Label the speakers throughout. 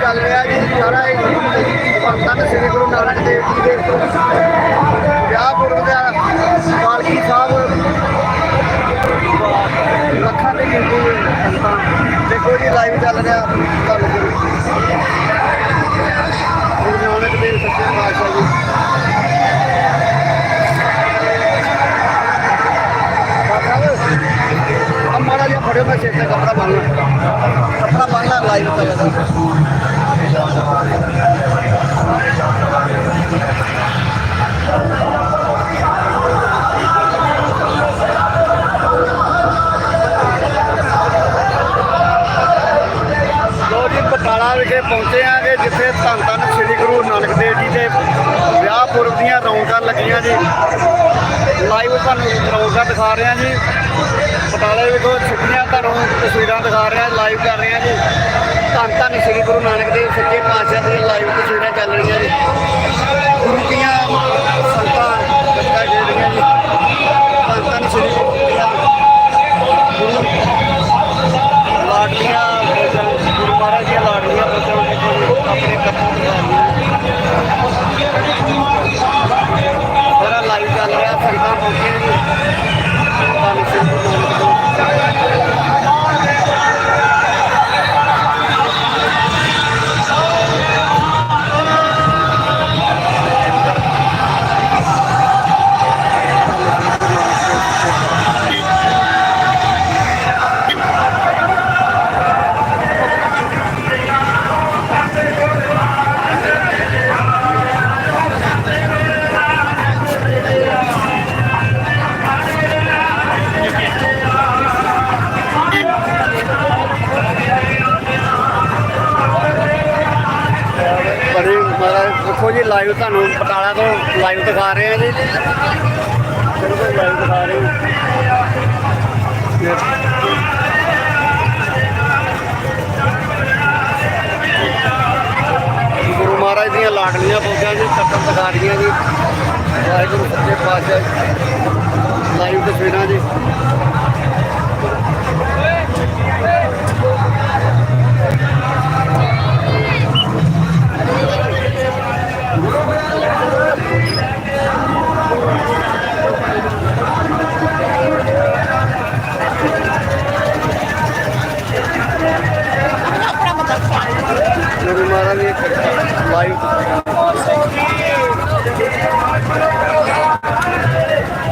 Speaker 1: ਚੱਲ ਰਿਹਾ ਜੀ, ਸਾਰਾ ਧੰਨ ਸ੍ਰੀ ਗੁਰੂ ਨਾਨਕ ਦੇਵ ਜੀ ਦੇ ਵਿਆਹ ਪੁਰਬ ਦਾ ਪਾਲਕੀ ਸਾਹਿਬ ਲੱਖਾਂ ਦੇ ਹਿੰਦੂ ਸੰਤਾਂ ਦੇਖੋ ਜੀ ਲਾਈਵ ਚੱਲ ਰਿਹਾ ਧੰਨ ਗੁਰੂ ਗੁਰੂ ਨਾਨਕ ਦੇਵ ਸੱਚੇ ਪਾਤਸ਼ਾਹ ਜੀ। ਬਾਬਾ ਮਾੜਾ ਜਿਹਾ ਫੜਿਓ, ਮੈਂ ਸਿਰ ਤੇ ਕੱਪੜਾ ਬੰਨ੍ਹਣਾ ਕੱਪੜਾ ਬੰਨ੍ਹਣਾ ਲਾਈਵ ਚੱਲ ਰੌਣਕਾਂ ਜੀ। ਲਾਈਵ ਤੁਹਾਨੂੰ ਰੋਜ਼ਾ ਦਿਖਾ ਰਹੇ ਹਾਂ ਜੀ। ਬਟਾਲੇ ਵਿਖੋਂ ਛੁੱਟੀਆਂ ਤੁਹਾਨੂੰ ਤਸਵੀਰਾਂ ਦਿਖਾ ਰਹੇ ਹਾਂ ਲਾਈਵ ਕਰ ਰਹੇ ਹਾਂ ਜੀ। ਧੰਨ ਧੰਨ ਸ੍ਰੀ ਗੁਰੂ ਨਾਨਕ ਦੇਵ ਸੱਚੇ ਪਾਤਸ਼ਾਹ ਦੀਆਂ ਲਾਈਵ ਤਸਵੀਰਾਂ ਚੱਲ ਰਹੀਆਂ ਜੀ। ਗੁਰੂ ਦੀਆਂ ਸੰਤਾਂ ਦੇਖੋ ਜੀ ਲਾਈਵ ਤੁਹਾਨੂੰ ਬਟਾਲਾ ਤੋਂ ਲਾਈਵ ਦਿਖਾ ਰਹੇ ਹਾਂ ਜੀ। ਬਿਲਕੁਲ ਲਾਈਵ ਦਿਖਾ ਰਹੇ ਹਾਂ ਗੁਰੂ ਮਹਾਰਾਜ ਦੀਆਂ ਲਾਡਲੀਆਂ ਫੌਜਾਂ ਜੀ ਕੱਟਣ ਦਿਖਾ ਰਹੀਆਂ ਜੀ। ਵਾਹਿਗੁਰੂ ਸੱਚੇ ਪਾਤਸ਼ਾਹ ਲਾਈਵ ਤਸਵੀਰਾਂ ਜੀ। ਗੁਰੂ ਦੀ ਲਾਈਵ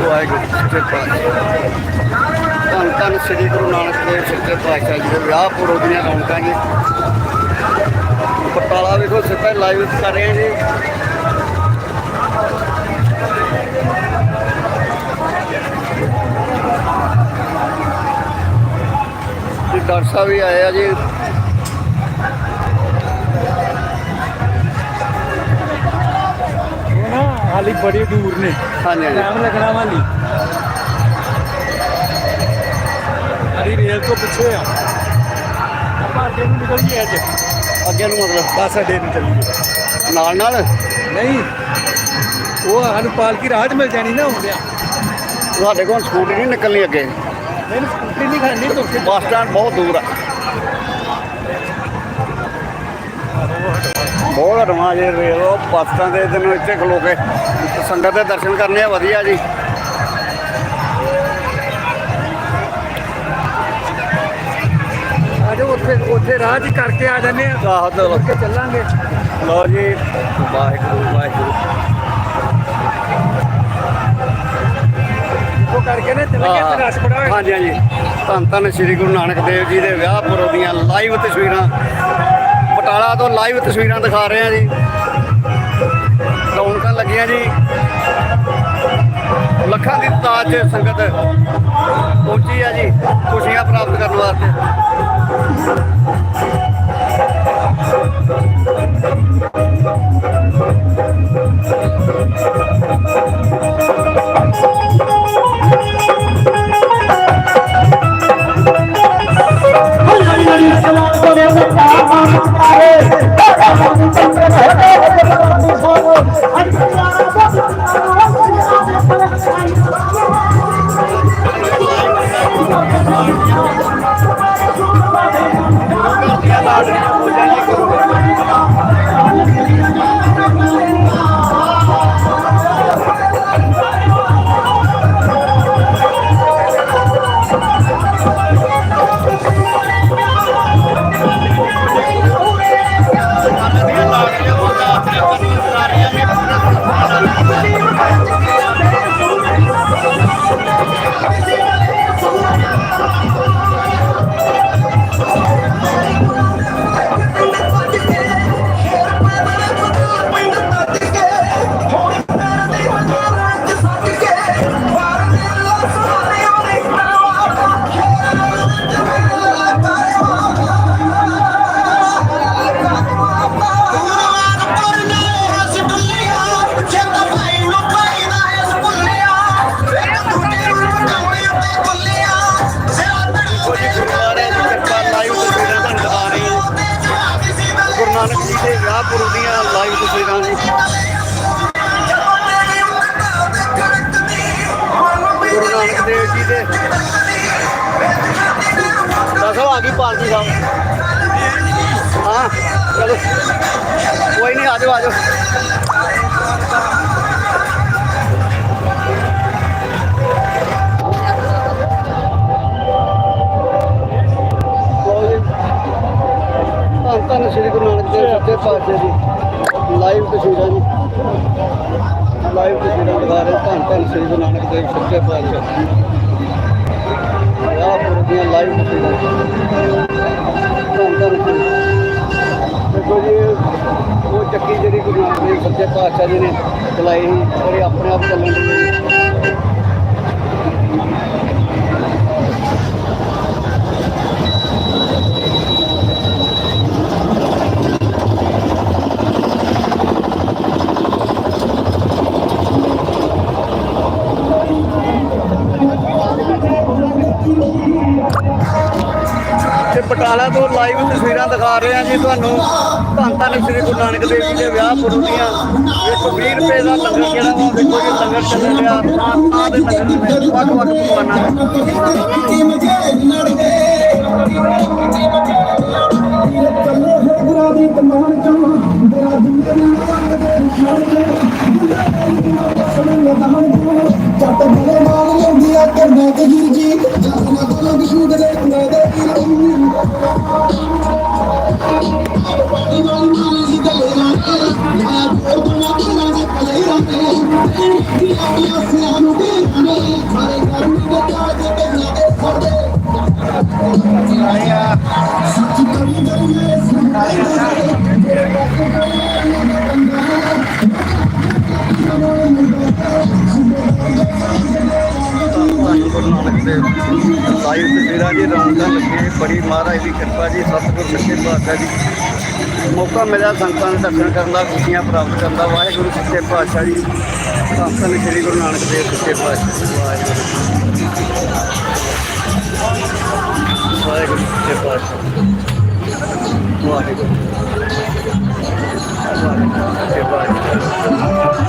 Speaker 1: ਵਾਹਿਗੁਰੂ ਸੱਚੇ ਪਾਤਸ਼ਾਹ ਧੰਨ ਧੰਨ ਸ੍ਰੀ ਗੁਰੂ ਨਾਨਕ ਦੇਵ ਸੱਚੇ ਪਾਤਸ਼ਾਹ ਜੀ ਦੇ ਵਿਆਹ ਪੁਰਬ ਦੀਆਂ ਰੌਣਕਾਂ ਜੀ। ਬਟਾਲਾ ਵੇਖੋ, ਸਿੱਧਾ ਲਾਈਵ ਕਰ ਰਹੇ ਜੀ ਜੀ ਡਾਕਟਰ ਸਾਹਿਬ ਵੀ ਆਏ ਆ ਜੀ।
Speaker 2: ਹਾਲੀ ਬੜੀ ਦੂਰ ਨੇ।
Speaker 1: ਹਾਂਜੀ ਹਾਂਜੀ।
Speaker 2: ਟਾਈਮ ਲੱਗਣਾ ਵਾਲੀ ਹਾਲੀ ਰੇਲ ਤੋਂ ਪਿੱਛੇ ਆ। ਆਪਾਂ ਅੱਗੇ ਨੂੰ ਨਿਕਲ ਗਏ ਅੱਜ।
Speaker 1: ਅੱਗੇ ਨੂੰ ਮਤਲਬ?
Speaker 2: ਬੱਸ ਅੱਡੇ ਨੂੰ ਚੱਲੀਏ।
Speaker 1: ਨਾਲ ਨਾਲ?
Speaker 2: ਨਹੀਂ। ਉਹ ਸਾਨੂੰ ਪਾਲਕੀ ਰਾਤ ਮਿਲ ਜਾਣੀ ਨਾ ਹੁੰਦਿਆ।
Speaker 1: ਤੁਹਾਡੇ ਕੋਲ ਸਕੂਟਰੀ ਨਹੀਂ ਨਿਕਲਣੀ ਅੱਗੇ।
Speaker 2: ਨਹੀਂ ਸਕੂਟਰੀ ਨਹੀਂ ਖਾਣੀ ਤੁਰ ਕੇ।
Speaker 1: ਬੱਸ ਸਟੈਂਡ ਬਹੁਤ ਦੂਰ ਆ। ਬਹੁਤ ਅਡਵਾਂਸ ਜੇ ਰੇਲ ਉਹ ਦੇ ਦਿਨ ਇੱਥੇ ਖਲੋ ਕੇ ਸੰਗਤ ਦੇ ਦਰਸ਼ਨ ਕਰਨੇ ਆ ਵਧੀਆ ਜੀ।
Speaker 2: ਆਜੋ ਉੱਥੇ ਉੱਥੇ ਰਾਹ ਕਰਕੇ ਆ ਜਾਂਦੇ ਆ।
Speaker 1: ਆਹੋ ਚਲੋ।
Speaker 2: ਕੇ ਚੱਲਾਂਗੇ।
Speaker 1: ਲਓ ਜੀ। ਵਾਹਿਗੁਰੂ ਵਾਹਿਗੁਰੂ।
Speaker 2: ਉਹ ਕਰਕੇ ਨੇ ਚੱਲਾਂਗੇ ਤੇ ਰਸ ਬੜਾ ਹੋਇਆ।
Speaker 1: ਹਾਂਜੀ ਹਾਂਜੀ। ਧੰਨ ਧੰਨ ਸ੍ਰੀ ਗੁਰੂ ਨਾਨਕ ਦੇਵ ਜੀ ਦੇ ਵਿਆਹ ਪੁਰਬ ਦੀਆਂ ਲਾਈਵ ਤਸਵੀਰਾਂ। ਬਟਾਲਾ ਤੋਂ ਲਾਈਵ ਤਸਵੀਰਾਂ ਦਿਖਾ ਰਹੇ ਹਾਂ ਜੀ। ਰੌਣਕਾਂ ਲੱਗੀਆਂ ਜੀ। ਲੱਖਾਂ ਦੀ ਤਾਜ ਸੰਗਤ ਪਹੁੰਚੀ ਆ ਜੀ, ਖੁਸ਼ੀਆਂ ਪ੍ਰਾਪਤ ਕਰਨ ਵਾਸਤੇ। harder. ਨਾਨਕ ਦੇਵ ਜੀ ਦੇ ਦੱਸੋ ਆ ਗਈ ਪਾਲਕੀ ਸਾਹਿਬ ਹਾਂ ਚਲੋ ਕੋਈ ਨਹੀਂ ਆ ਜਾਓ ਆ ਜਾਓ ਲਓ ਜੀ। ਧੰਨ ਧੰਨ ਸ੍ਰੀ ਗੁਰੂ ਨਾਨਕ ਦੇਵ ਸੱਚੇ ਪਾਤਸ਼ਾਹ ਜੀ। ਲਾਈਵ ਤਸਵੀਰਾਂ ਜੀ। ਲਾਈਵ ਤਸਵੀਰਾਂ ਦਿਖਾ ਰਹੇ ਧੰਨ ਧੰਨ ਸ੍ਰੀ ਗੁਰੂ ਨਾਨਕ ਦੇਵ ਸੱਚੇ ਪਾਤਸ਼ਾਹ। ਆਹ ਦੀਆਂ ਲਾਈਵ ਤਸਵੀਰਾਂ ਧੰਨ ਧੰਨ ਸ੍ਰੀ ਦੇਖੋ ਜੀ ਉਹ ਚੱਕੀ ਜਿਹੜੀ ਗੁਰੂ ਨਾਨਕ ਦੇਵ ਸੱਚੇ ਪਾਤਸ਼ਾਹ ਜੀ ਨੇ ਚਲਾਈ ਸੀ ਔਰ ਆਪਣੇ ਆਪ ਚੱਲਣ ਦੀ ਬਟਾਲਾ ਤੋਂ ਲਾਈਵ ਤਸਵੀਰਾਂ ਦਿਖਾ ਰਹੇ ਹਾਂ ਜੀ ਤੁਹਾਨੂੰ। ਧੰਨ ਧੰਨ ਸ੍ਰੀ ਗੁਰੂ ਨਾਨਕ ਦੇਵ ਜੀ ਦੇ ਵਿਆਹ ਪੁਰਬ ਦੀਆਂ। 120 ਰੁਪਏ ਦਾ ਲੰਗਰ ਜਿਹੜਾ ਵਾ ਦੇਖੋ ਜੀ, ਲੰਗਰ ਚੱਲ ਰਿਹਾ। ਥਾਂ ਥਾਂ ਦੇ ਲੰਗਰ ਨੇ ਵੱਖ ਵੱਖ ਪਕਵਾਨਾਂ ਲਾਈਵ ਤਸਵੀਰਾਂ ਜੀ ਰੌਣਕਾਂ ਲੱਗੇ ਬੜੀ ਮਹਾਰਾਜ ਦੀ ਕਿਰਪਾ ਜੀ ਸਤਿਗੁਰ ਸੱਚੇ ਪਾਤਸ਼ਾਹ ਜੀ ਮੌਕਾ ਮਿਲਿਆ ਸੰਗਤਾਂ ਦੇ ਦਰਸ਼ਨ ਕਰਨ ਦਾ ਖੁਸ਼ੀਆਂ ਪ੍ਰਾਪਤ ਕਰਨ ਦਾ ਵਾਹਿਗੁਰੂ ਸੱਚੇ ਪਾਤਸ਼ਾਹ ਜੀ ਸੰਤਾਂ ਨੇ ਸ੍ਰੀ ਗੁਰੂ ਨਾਨਕ ਦੇਵ ਸੱਚੇ ਪਾਤਸ਼ਾਹ ਜੀ ਵਾਹਿਗੁਰੂ ਵਾਹਿਗੁਰੂ ਸੱਚੇ ਪਾਤਸ਼ਾਹ ਵਾਹਿਗੁਰੂ ਵਾਹਿਗੁਰੂ ਸੱਚੇ ਪਾਤਸ਼ਾਹ